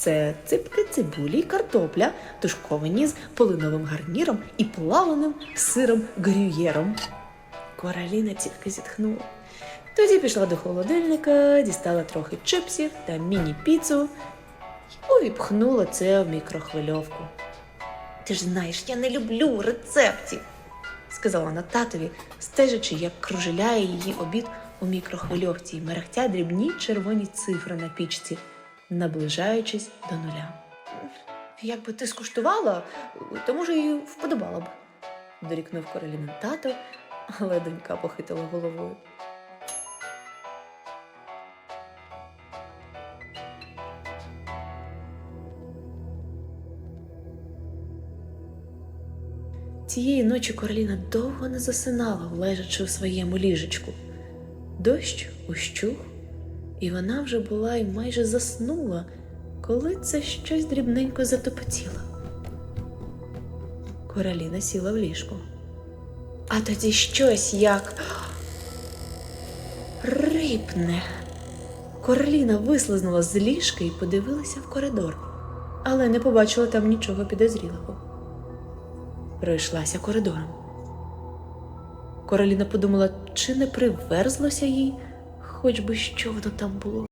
Це ципки, цибулі й картопля, тушковані з полиновим гарніром і плавленим сиром грюєром. Короліна тільки зітхнула. Тоді пішла до холодильника, дістала трохи чипсів та міні-піцу і увіпхнула це в мікрохвильовку. Ти ж знаєш, я не люблю рецептів, сказала вона татові, стежачи, як кружеляє її обід у мікрохвильовці і мерехтять дрібні червоні цифри на пічці, наближаючись до нуля. Якби ти скуштувала, то може і вподобала б, дорікнув Кароліна тато, але донька похитала головою. Тієї ночі Кароліна довго не засинала, лежачи у своєму ліжечку. Дощ ущух, і вона вже була й майже заснула, коли це щось дрібненько затопотіло. Короліна сіла в ліжку. А тоді щось як рипне. Короліна вислизнула з ліжка і подивилася в коридор, але не побачила там нічого підозрілого. Пройшлася коридором. Короліна подумала, чи не приверзлося їй, хоч би що воно там було.